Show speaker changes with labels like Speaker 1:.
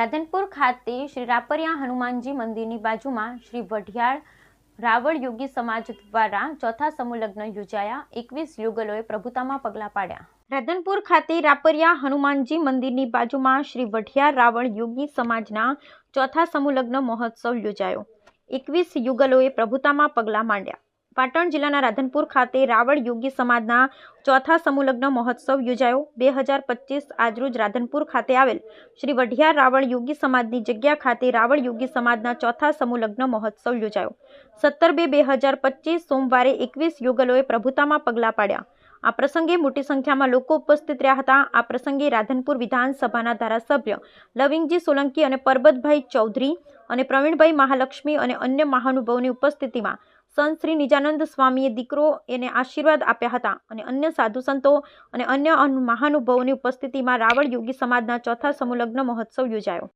Speaker 1: રાધનપુર ખાતે શ્રી રાપરિયા હનુમાનજી મંદિરની બાજુમાં શ્રી વઢિયાળ રાવળ યોગી સમાજ દ્વારા ચોથા સમૂહ યોજાયા. એકવીસ યુગલોએ પ્રભુતામાં પગલાં પાડ્યા. રાધનપુર ખાતે રાપરિયા હનુમાનજી મંદિરની બાજુમાં શ્રી વઢિયાર રાવળ યોગી સમાજના ચોથા સમૂહ મહોત્સવ યોજાયો. એકવીસ યુગલોએ પ્રભુતામાં પગલાં માંડ્યા. પાટણ જિલ્લાના રાધનપુર ખાતે રાવળ યોગી સમાજના ચોથા સમૂહલગ્ન મહોત્સવ યોજાયો. બે હજાર પચીસ આજરોજ રાધનપુર ખાતે આવેલ શ્રી વઢિયા રાવળ યોગી સમાજની જગ્યા ખાતે રાવળ યોગી સમાજના ચોથા સમૂહલગ્ન મહોત્સવ યોજાયો. સત્તર બે બે હજાર પચીસ સોમવારે એકવીસ યોગલોએ પ્રભુતામાં પગલાં પાડ્યા. આ પ્રસંગે મોટી સંખ્યામાં લોકો ઉપસ્થિત રહ્યા હતા. આ પ્રસંગે રાધનપુર વિધાનસભાના ધારાસભ્ય લવિંગજી સોલંકી અને પરબતભાઈ ચૌધરી અને પ્રવીણભાઈ મહાલક્ષ્મી અને અન્ય મહાનુભાવોની ઉપસ્થિતિમાં સંત શ્રી નિજાનંદ સ્વામીએ દીકરો એને આશીર્વાદ આપ્યા હતા અને અન્ય સાધુ સંતો અને અન્ય અન- મહાનુભાવોની ઉપસ્થિતિમાં રાવળ યોગી સમાજના ચોથા સમૂહ લગ્ન મહોત્સવ યોજાયો.